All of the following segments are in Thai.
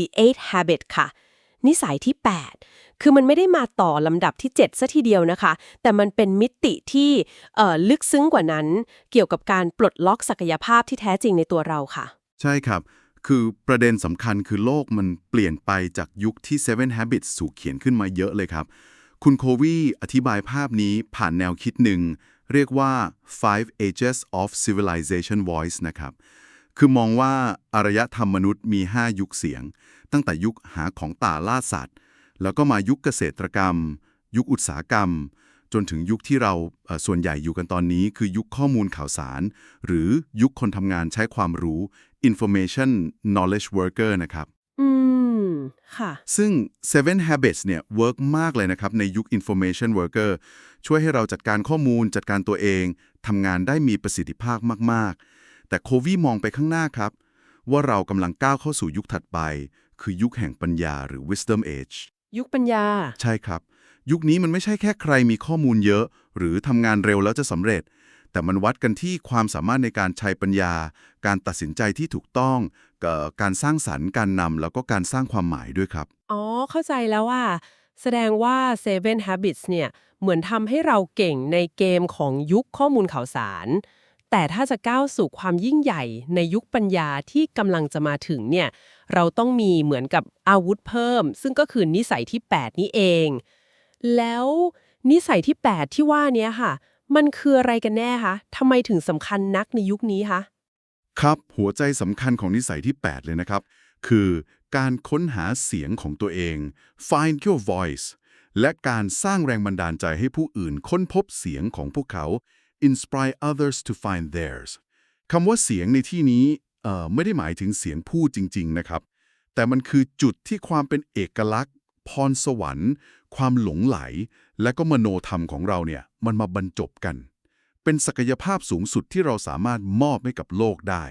The Eight Habit ค่ะ นิสัยที่ 8 คือมันไม่ได้มาต่อลำดับที่ 7ซะทีเดียวนะคะ แต่มันเป็นมิติที่ลึกซึ้งกว่านั้น เกี่ยวกับการปลดล็อกศักยภาพที่แท้จริงในตัวเราค่ะ ใช่ครับ คือประเด็นสำคัญคือโลกมันเปลี่ยนไปจากยุคที่ Seven Habits สู่เขียนขึ้นมาเยอะเลยครับ คุณโควีอธิบายภาพนี้ผ่านแนวคิดหนึ่งเรียกว่า five ages of civilization voice นะครับ คือมองว่าอารยธรรมมนุษย์มี 5 ยุคเสียง ตั้งแต่ยุคหาของป่าล่าสัตว์ แล้วก็มายุคเกษตรกรรม ยุคอุตสาหกรรม จนถึงยุคที่เราเอ่อส่วนใหญ่อยู่กันตอนนี้ คือยุคข้อมูลข่าวสาร หรือยุคคนทำงานใช้ความรู้ information knowledge worker นะครับอืม ค่ะ ซึ่ง Seven Habits เนี่ยเวิร์กมากเลยนะครับในยุค information worker ช่วยให้เราจัดการข้อมูลจัดการตัวเองทำงานได้มีประสิทธิภาพมากๆ แต่โควีมองไปข้างหน้าครับ ว่าเรากำลังก้าวเข้าสู่ยุคถัดไป คือยุคแห่งปัญญาหรือ wisdom age ยุคปัญญา ใช่ครับ ยุคนี้มันไม่ใช่แค่ใครมีข้อมูลเยอะ หรือทำงานเร็วแล้วจะสำเร็จ แต่มันวัดกันที่ความสามารถในการใช้ปัญญา การตัดสินใจที่ถูกต้องเอ่อการสร้างสรรค์การนำแล้วก็การสร้างความหมายด้วยครับ อ๋อ เข้าใจแล้วว่า แสดงว่า Seven Habits เนี่ยเหมือนทำให้เราเก่งในเกมของยุคข้อมูลข่าวสาร แต่ถ้าจะก้าวสู่ความยิ่งใหญ่ในยุคปัญญาที่กำลังจะมาถึงเนี่ย เราต้องมีเหมือนกับอาวุธเพิ่ม ซึ่งก็คือนิสัยที่ 8 นี้เอง แล้วนิสัยที่ 8 ที่ว่านี้ค่ะ มันคืออะไรกันแน่คะทำไมถึงสำคัญนักในยุคนี้คะครับหัวใจสำคัญของนิสัยที่ 8 เลยนะครับ คือการค้นหาเสียงของตัวเอง find your voice และการสร้างแรงบันดาลใจให้ผู้อื่นค้นพบเสียงของพวกเขา inspire others to find theirs คำว่าเสียงในที่นี้เอ่อไม่ได้หมายถึงเสียงพูดจริง ๆ นะครับ แต่มันคือจุดที่ความเป็นเอกลักษณ์ พรสวรรค์ ความหลงไหล และก็มโนธรรมของเราเนี่ยมันมาบรรจบกัน เป็นศักยภาพสูงสุดที่เราสามารถมอบให้กับโลกได้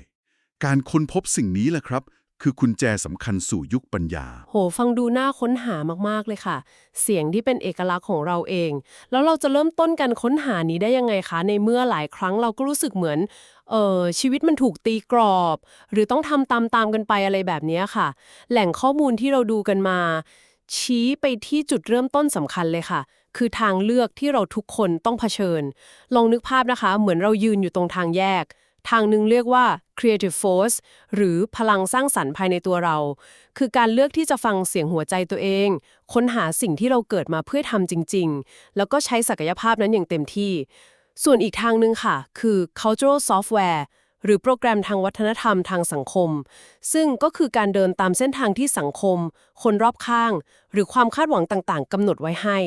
การค้นพบสิ่งนี้แหละครับ คือกุญแจสำคัญสู่ยุคปัญญา โห ฟังดูน่าค้นหามากๆเลยค่ะ เสียงที่เป็นเอกลักษณ์ของเราเอง แล้วเราจะเริ่มต้นการค้นหานี้ได้ยังไงคะ ในเมื่อหลายครั้งเราก็รู้สึกเหมือน เออชีวิตมันถูกตีกรอบ หรือต้องทำตามๆกันไปอะไรแบบนี้ค่ะ แหล่งข้อมูลที่เราดูกันมา ชี้ไปที่จุดเริ่มต้นสำคัญเลยค่ะ คือทางเลือกที่เราทุกคนต้องเผชิญ ลองนึกภาพนะคะ เหมือนเรายืนอยู่ตรงทางแยก ทางหนึ่งเรียกว่า creative force หรือพลังสร้างสรรค์ภายในตัวเรา คือการเลือกที่จะฟังเสียงหัวใจตัวเอง ค้นหาสิ่งที่เราเกิดมาเพื่อทำจริง ๆ แล้วก็ใช้ศักยภาพนั้นอย่างเต็มที่ ส่วนอีกทางหนึ่งค่ะ คือ cultural software หรือโปรแกรมทางวัฒนธรรมทางสังคม ซึ่งก็คือการเดินตามเส้นทางที่สังคม คนรอบข้าง หรือความคาดหวังต่างๆกำหนดไว้ให้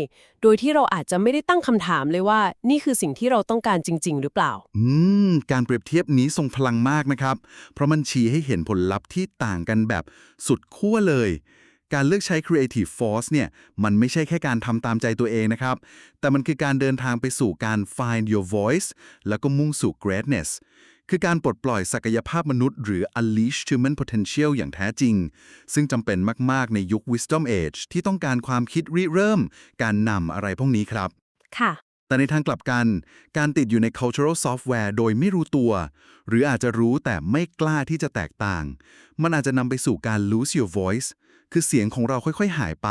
โดยที่เราอาจจะไม่ได้ตั้งคำถามเลยว่า นี่คือสิ่งที่เราต้องการจริง ๆ หรือเปล่า อืม การเปรียบเทียบนี้ทรงพลังมากนะครับ เพราะมันชี้ให้เห็นผลลัพธ์ที่ต่างกันแบบสุดขั้วเลย การเลือกใช้ Creative Force เนี่ย มันไม่ใช่แค่การทำตามใจตัวเองนะครับ แต่มันคือการเดินทางไปสู่การ find your voice แล้วก็มุ่งสู่ greatness คือการปลดปล่อยศักยภาพมนุษย์หรือ unleash human potential อย่างแท้จริง ซึ่งจำเป็นมาก ๆ ในยุค wisdom age ที่ต้องการความคิดริเริ่ม การนำอะไรพวกนี้ครับ ค่ะ แต่ในทางกลับกัน การติดอยู่ใน cultural software โดยไม่รู้ตัว หรืออาจจะรู้แต่ไม่กล้าที่จะแตกต่าง มันอาจจะนำไปสู่การ lose your voice คือเสียงของเราค่อย ๆ หายไป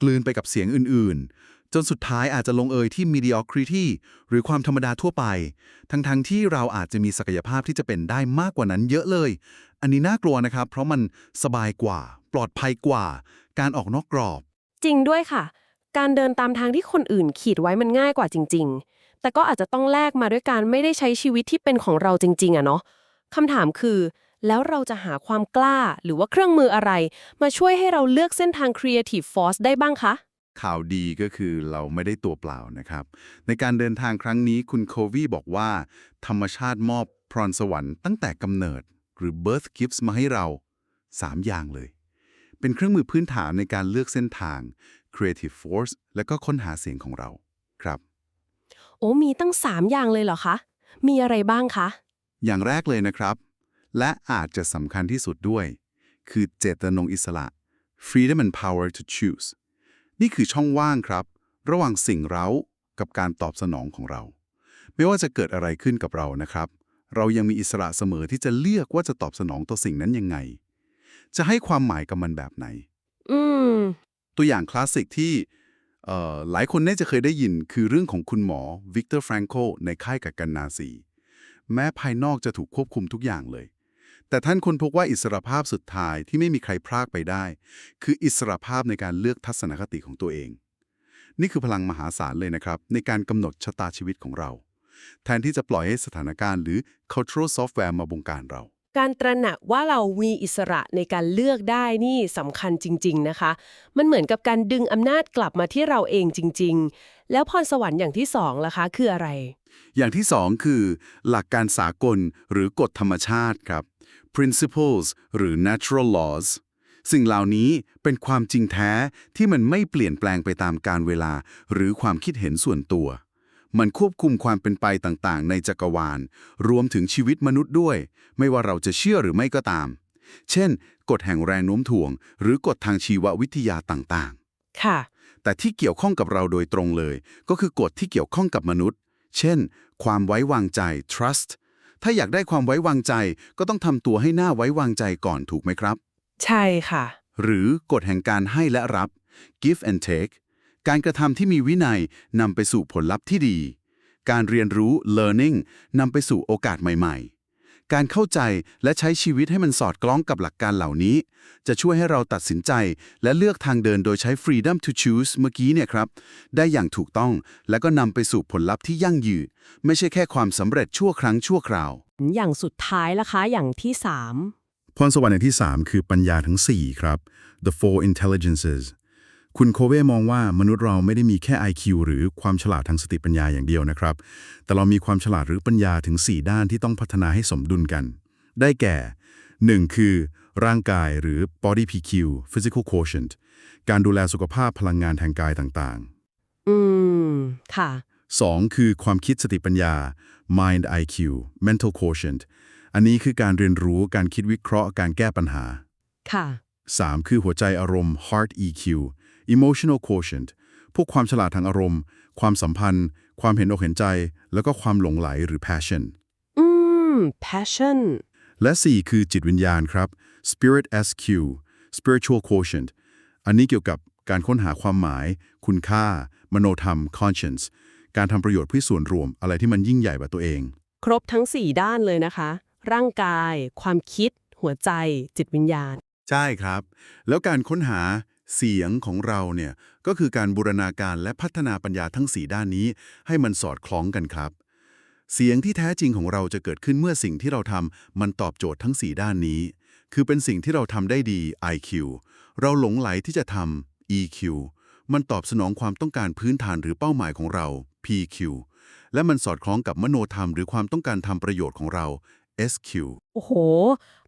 กลืนไปกับเสียงอื่น ๆ จนสุดท้ายอาจจะลงเอยที่ mediocrity หรือความธรรมดาทั่วไป ทั้งๆทที่เราอาจจะมีศักยภาพที่จะเป็นได้มากกว่านั้นเยอะเลย อันนี้น่ากลัวนะครับ เพราะมันสบายกว่า ปลอดภัยกว่า การออกนอกกรอบ จริงด้วยค่ะ การเดินตามทางที่คนอื่นขีดไว้มันง่ายกว่าจริง ๆ แต่ก็อาจจะต้องแลกมาด้วยการไม่ได้ใช้ชีวิตที่เป็นของเราจริง ๆอะเนาะคำถามคือ แล้วเราจะหาความกล้าหรือว่าเครื่องมืออะไร มาช่วยให้เราเลือกเส้นทาง Creative Force ได้บ้างคะ ข่าวดีก็คือเราไม่ได้ตัวเปล่านะครับ ในการเดินทางครั้งนี้คุณโควีบอกว่า ธรรมชาติมอบพรสวรรค์ตั้งแต่กำเนิด หรือ birth gifts มาให้เรา 3 อย่างเลย เป็นเครื่องมือพื้นฐานในการเลือกเส้นทาง creative force และก็ค้นหาเสียงของเราครับ โอ้มีตั้ง 3 อย่างเลยเหรอคะ มีอะไรบ้างคะ อย่างแรกเลยนะครับ และอาจจะสำคัญที่สุดด้วย คือเจตจำนงอิสระ freedom and power to choose นี่คือช่องว่างครับ ระหว่างสิ่งเร้ากับการตอบสนองของเรา ไม่ว่าจะเกิดอะไรขึ้นกับเรานะครับ เรายังมีอิสระเสมอที่จะเลือกว่าจะตอบสนองต่อสิ่งนั้นยังไง จะให้ความหมายกับมันแบบไหน อืม ตัวอย่างคลาสสิกที่เอ่อหลายคนน่าจะเคยได้ยินคือเรื่องของคุณหมอวิกเตอร์แฟรงโกในค่ายกักกันนาซีแม้ภายนอกจะถูกควบคุมทุกอย่างเลย แต่ท่านค้นพบว่าอิสรภาพสุดท้ายที่ไม่มีใครพรากไปได้ คืออิสรภาพในการเลือกทัศนคติของตัวเอง นี่คือพลังมหาศาลเลยนะครับ ในการกำหนดชะตาชีวิตของเรา แทนที่จะปล่อยให้สถานการณ์หรือ cultural software มาบงการเราการตระหนักว่าเรามีอิสระในการเลือกได้นี่สำคัญจริง ๆ นะคะ มันเหมือนกับการดึงอำนาจกลับมาที่เราเองจริง ๆ แล้วพรสวรรค์อย่างที่สองล่ะคะคืออะไร อย่างที่สองคือ หลักการสากลหรือกฎธรรมชาติครับ principles หรือ natural laws สิ่งเหล่านี้เป็นความจริงแท้ที่มันไม่เปลี่ยนแปลงไปตามการเวลา หรือความคิดเห็นส่วนตัว มันควบคุมความเป็นไปต่างๆ ในจักรวาล รวมถึงชีวิตมนุษย์ด้วย ไม่ว่าเราจะเชื่อหรือไม่ก็ตาม เช่น กฎแห่งแรงโน้มถ่วง หรือกฎทางชีววิทยาต่างๆ ค่ะ แต่ที่เกี่ยวข้องกับเราโดยตรงเลย ก็คือกฎที่เกี่ยวข้องกับมนุษย์ เช่น ความไว้วางใจ trust ถ้าอยากได้ความไว้วางใจ ก็ต้องทำตัวให้หน่าไว้วางใจก่อนถูกไหมครับ ใช่ค่ะ หรือกฎแห่งการให้และรับ give and take การกระทำที่มีวินัยนำไปสู่ผลลัพธ์ที่ดี การเรียนรู้ learning นำไปสู่โอกาสใหม่ ๆ การเข้าใจและใช้ชีวิตให้มันสอดคล้องกับหลักการเหล่านี้ จะช่วยให้เราตัดสินใจ และเลือกทางเดินโดยใช้ freedom to choose เมื่อกี้เนี่ยครับ ได้อย่างถูกต้องและก็นำไปสู่ผลลัพธ์ที่ยั่งยืนไม่ใช่แค่ความสำเร็จชั่วครั้งชั่วคราว อย่างสุดท้ายล่ะคะ อย่างที่สามพรสวรรค์อย่างที่ 3 คือปัญญาทั้ง 4 ครับ the four intelligences คุณโคเวมองว่ามนุษย์เราไม่ได้มีแค่ IQ หรือความฉลาดทางสติปัญญาอย่างเดียวนะครับ แต่เรามีความฉลาดหรือปัญญาถึง 4 ด้านที่ต้องพัฒนาให้สมดุลกัน ได้แก่ 1. คือ ร่างกายหรือ body PQ physical quotient การดูแลสุขภาพพลังงานทางกายต่างอืม ค่ะๆ 2. คือความคิดสติปัญญา mind IQ mental quotient อันนี้คือการเรียนรู้การคิดวิเคราะห์การแก้ปัญหา ค่ะ 3. คือหัวใจอารมณ์ heart EQ emotional quotient พวกความฉลาดทางอารมณ์ ความสัมพันธ์ ความเห็นอกเห็นใจ แล้วก็ความหลงไหลหรือ passion อืม passion และ 4 คือจิตวิญญาณครับ spirit SQ spiritual quotient อันนี้เกี่ยวกับการค้นหาความหมาย คุณค่า มโนธรรม conscience การทำประโยชน์เพื่อส่วนรวม อะไรที่มันยิ่งใหญ่กว่าตัวเอง ครบทั้ง 4 ด้านเลยนะคะ ร่างกาย ความคิด หัวใจ จิตวิญญาณ ใช่ครับ แล้วการค้นหา เสียงของเราเนี่ยก็คือการบูรณาการและพัฒนาปัญญาทั้ง 4 ด้านนี้ ให้มันสอดคล้องกันครับ เสียงที่แท้จริงของเราจะเกิดขึ้นเมื่อสิ่งที่เราทำมันตอบโจทย์ทั้ง 4 ด้านนี้ คือเป็นสิ่งที่เราทำได้ดี IQ เราหลงไหลที่จะทำ EQ มันตอบสนองความต้องการพื้นฐานหรือเป้าหมายของเรา PQ และมันสอดคล้องกับมโนธรรมหรือความต้องการทำประโยชน์ของเรา SQ โอ้โห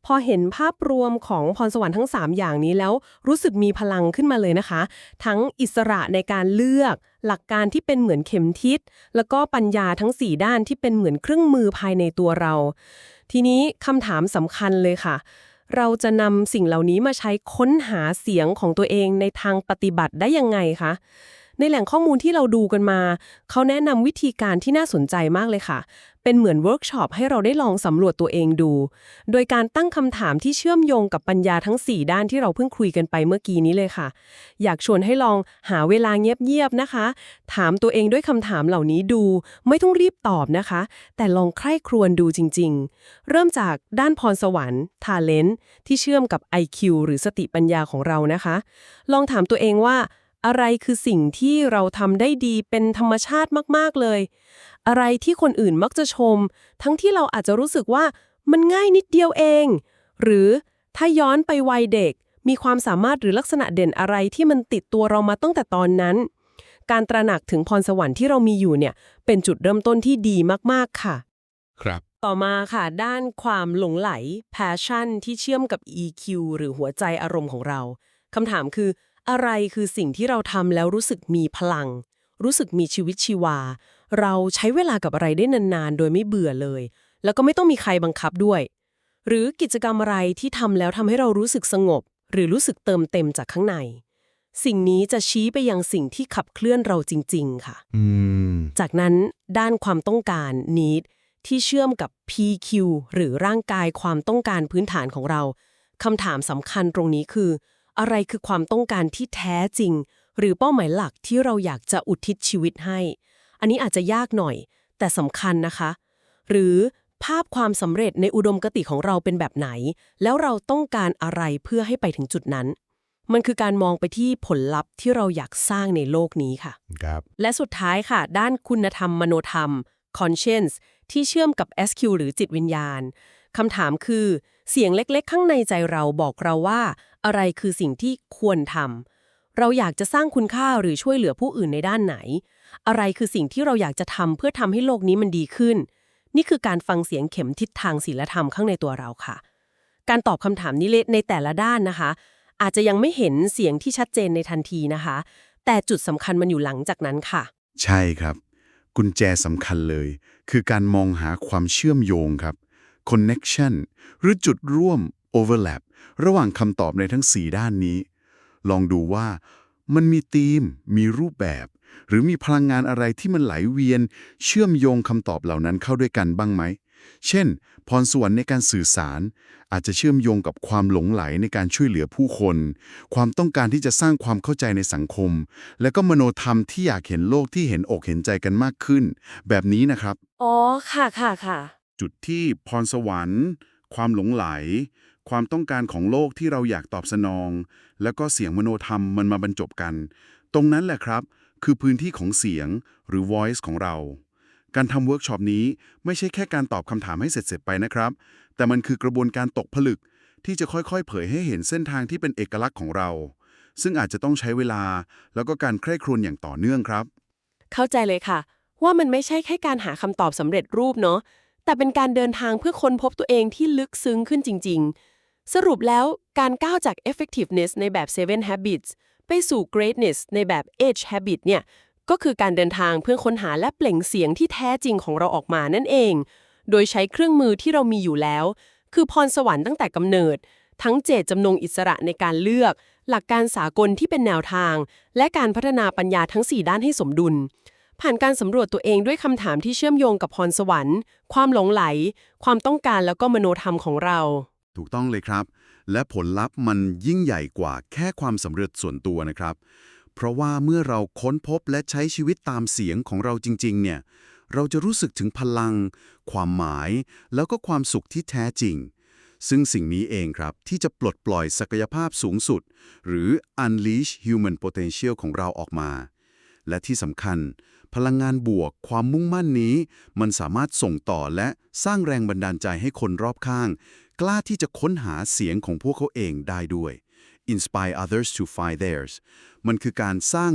พอเห็นภาพรวมของพรสวรรค์ทั้ง 3 อย่างนี้แล้ว รู้สึกมีพลังขึ้นมาเลยนะคะ ทั้งอิสระในการเลือก หลักการที่เป็นเหมือนเข็มทิศ แล้วก็ปัญญาทั้ง 4 ด้านที่เป็นเหมือนเครื่องมือภายในตัวเรา ทีนี้คำถามสำคัญเลยค่ะ เราจะนำสิ่งเหล่านี้มาใช้ค้นหาเสียงของตัวเองในทางปฏิบัติได้ยังไงคะในแหล่งข้อมูลที่เราดูกันมา เขาแนะนำวิธีการที่น่าสนใจมากเลยค่ะ เป็นเหมือนเวิร์กช็อปให้เราได้ลองสำรวจตัวเองดู โดยการตั้งคำถามที่เชื่อมโยงกับปัญญาทั้ง 4 ด้านที่เราเพิ่งคุยกันไปเมื่อกี้นี้เลยค่ะ อยากชวนให้ลองหาเวลาเงียบๆนะคะ ถามตัวเองด้วยคำถามเหล่านี้ดู ไม่ต้องรีบตอบนะคะ แต่ลองใคร่ครวญดูจริง ๆ เริ่มจากด้านพรสวรรค์ talent ที่เชื่อมกับ IQ หรือสติปัญญาของเรานะคะ ลองถามตัวเองว่า อะไรคือสิ่งที่เราทำได้ดีเป็นธรรมชาติมาก ๆ เลย อะไรที่คนอื่นมักจะชม ทั้งที่เราอาจจะรู้สึกว่ามันง่ายนิดเดียวเอง หรือถ้าย้อนไปวัยเด็ก มีความสามารถหรือลักษณะเด่นอะไรที่มันติดตัวเรามาตั้งแต่ตอนนั้น การตระหนักถึงพรสวรรค์ที่เรามีอยู่เนี่ย เป็นจุดเริ่มต้นที่ดีมาก ๆ ค่ะ ครับ ต่อมาค่ะ ด้านความหลงไหล passion ที่เชื่อมกับ EQ หรือหัวใจอารมณ์ของเราคำถามคือ อะไรคือสิ่งที่เราทำแล้วรู้สึกมีพลัง รู้สึกมีชีวิตชีวา เราใช้เวลากับอะไรได้นานๆ โดยไม่เบื่อเลย แล้วก็ไม่ต้องมีใครบังคับด้วย หรือกิจกรรมอะไรที่ทำแล้วทำให้เรารู้สึกสงบ หรือรู้สึกเติมเต็มจากข้างใน สิ่งนี้จะชี้ไปยังสิ่งที่ขับเคลื่อนเราจริง ๆ ค่ะอืมจากนั้นด้านความต้องการ need ที่เชื่อมกับ PQ หรือร่างกายความต้องการพื้นฐานของเราคำถามสำคัญตรงนี้คือ อะไรคือความต้องการที่แท้จริง หรือเป้าหมายหลักที่เราอยากจะอุทิศชีวิตให้ อันนี้อาจจะยากหน่อย แต่สำคัญนะคะ หรือภาพความสำเร็จในอุดมคติของเราเป็นแบบไหน แล้วเราต้องการอะไรเพื่อให้ไปถึงจุดนั้น มันคือการมองไปที่ผลลัพธ์ที่เราอยากสร้างในโลกนี้ค่ะครับและสุดท้ายค่ะ ด้านคุณธรรมมโนธรรม conscience ที่เชื่อมกับ SQ หรือจิตวิญญาณคำถามคือ เสียงเล็กๆ ข้างในใจเราบอกเราว่า อะไรคือสิ่งที่ควรทำเราอยากจะสร้างคุณค่าหรือช่วยเหลือผู้อื่นในด้านไหน อะไรคือสิ่งที่เราอยากจะทำเพื่อทำให้โลกนี้มันดีขึ้น นี่คือการฟังเสียงเข็มทิศทางศีลธรรมข้างในตัวเราค่ะ การตอบคำถามนี้ในแต่ละด้านนะคะ อาจจะยังไม่เห็นเสียงที่ชัดเจนในทันทีนะคะ แต่จุดสำคัญมันอยู่หลังจากนั้นค่ะ ใช่ครับ กุญแจสำคัญเลย คือการมองหาความเชื่อมโยงครับ connection หรือจุดร่วม overlap ระหว่างคำตอบในทั้ง 4 ด้านนี้ ลองดูว่ามันมีธีม มีรูปแบบ หรือมีพลังงานอะไรที่มันไหลเวียน เชื่อมโยงคำตอบเหล่านั้นเข้าด้วยกันบ้างไหม เช่น พรสวรรค์ในการสื่อสาร อาจจะเชื่อมโยงกับความหลงไหลในการช่วยเหลือผู้คน ความต้องการที่จะสร้างความเข้าใจในสังคม และก็มโนธรรมที่อยากเห็นโลกที่เห็นอกเห็นใจกันมากขึ้น แบบนี้นะครับ อ๋อ ค่ะค่ะค่ะ จุดที่พรสวรรค์ ความหลงไหล ความต้องการของโลกที่เราอยากตอบสนอง แล้วก็เสียงมโนธรรมมันมาบรรจบกัน ตรงนั้นแหละครับ คือพื้นที่ของเสียงหรือ voice ของเรา การทำเวิร์กช็อปนี้ไม่ใช่แค่การตอบคำถามให้เสร็จๆไปนะครับ แต่มันคือกระบวนการตกผลึกที่จะค่อยๆ เผยให้เห็นเส้นทางที่เป็นเอกลักษณ์ของเรา ซึ่งอาจจะต้องใช้เวลา แล้วก็การใคร่ครวญอย่างต่อเนื่องครับ เข้าใจเลยค่ะ ว่ามันไม่ใช่แค่การหาคำตอบสำเร็จรูปเนาะแต่เป็นการเดินทางเพื่อค้นพบตัวเองที่ลึกซึ้งขึ้นจริง ๆ สรุปแล้วการก้าวจาก effectiveness ในแบบ7 habits ไปสู่ greatness ในแบบ age habit เนี่ยก็คือการเดินทางเพื่อค้นหาและเปล่งเสียงที่แท้จริงของเราออกมานั่นเอง โดยใช้เครื่องมือที่เรามีอยู่แล้ว คือพรสวรรค์ตั้งแต่กำเนิด ทั้งเจตจำนงอิสระในการเลือก หลักการสากลที่เป็นแนวทาง และการพัฒนาปัญญาทั้ง 4 ด้านให้สมดุล ผ่านการสำรวจตัวเองด้วยคำถามที่เชื่อมโยงกับพรสวรรค์ ความหลงไหล ความต้องการแล้วก็มโนธรรมของเรา ถูกต้องเลยครับ และผลลัพธ์มันยิ่งใหญ่กว่าแค่ความสำเร็จส่วนตัวนะครับ เพราะว่าเมื่อเราค้นพบและใช้ชีวิตตามเสียงของเราจริง ๆ เนี่ย เราจะรู้สึกถึงพลัง ความหมาย แล้วก็ความสุขที่แท้จริง ซึ่งสิ่งนี้เองครับที่จะปลดปล่อยศักยภาพสูงสุด หรือ unleash human potential ของเราออกมา และที่สำคัญ พลังงานบวก ความมุ่งมั่นนี้ มันสามารถส่งต่อและสร้างแรงบันดาลใจให้คนรอบข้าง กล้าที่จะค้นหาเสียงของพวกเขาเองได้ด้วย inspire others to find theirs มันคือการสร้าง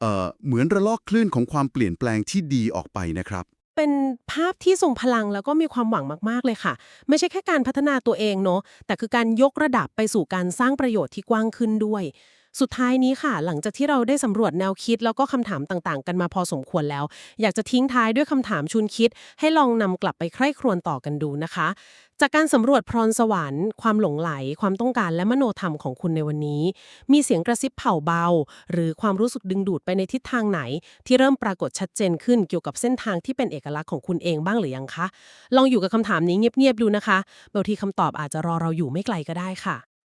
เอ่อเหมือนระลอกคลื่นของความเปลี่ยนแปลงที่ดีออกไปนะครับ เป็นภาพที่ทรงพลังแล้วก็มีความหวังมากๆเลยค่ะ ไม่ใช่แค่การพัฒนาตัวเองเนาะแต่คือการยกระดับไปสู่การสร้างประโยชน์ที่กว้างขึ้นด้วย สุดท้ายนี้ค่ะ หลังจากที่เราได้สำรวจแนวคิดแล้วก็คำถามต่างๆ กันมาพอสมควรแล้ว อยากจะทิ้งท้ายด้วยคำถามชุนคิด ให้ลองนำกลับไปใคร่ครวญต่อกันดูนะคะ จากการสำรวจพรสวรรค์ความหลงไหล ความต้องการและมโนธรรมของคุณในวันนี้ มีเสียงกระซิบเผ่าเบา หรือความรู้สึกดึงดูดไปในทิศทางไหน ที่เริ่มปรากฏชัดเจนขึ้นเกี่ยวกับเส้นทางที่เป็นเอกลักษณ์ของคุณเองบ้างหรือยังคะ ลองอยู่กับคำถามนี้เงียบๆดูนะคะบางทีคำตอบอาจจะรอเราอยู่ไม่ไกลก็ได้ค่ะ